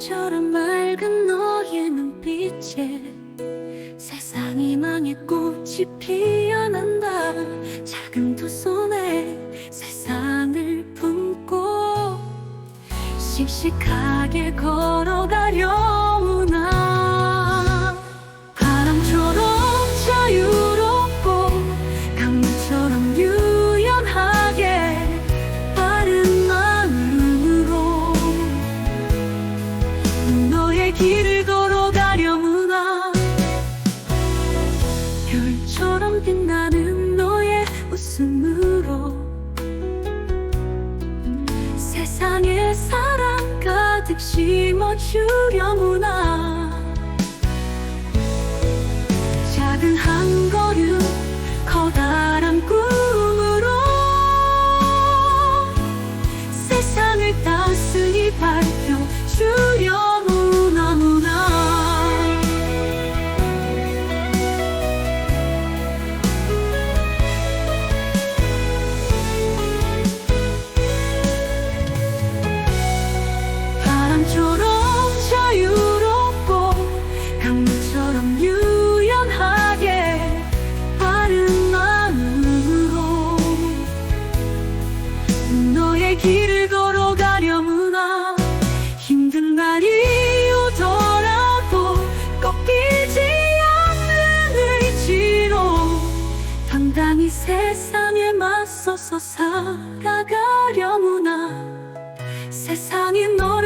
햇살처럼 맑은 너의 눈빛에 세상이 망해 꽃이 피어난다. 작은 두 손에 세상을 품고 씩씩하게 걸어가려 길을 걸어가려무나 별처럼 빛나는 너의 웃음으로 세상에 사랑 가득 심어주려무나 세상에 맞서서 살아가려무나 세상이 너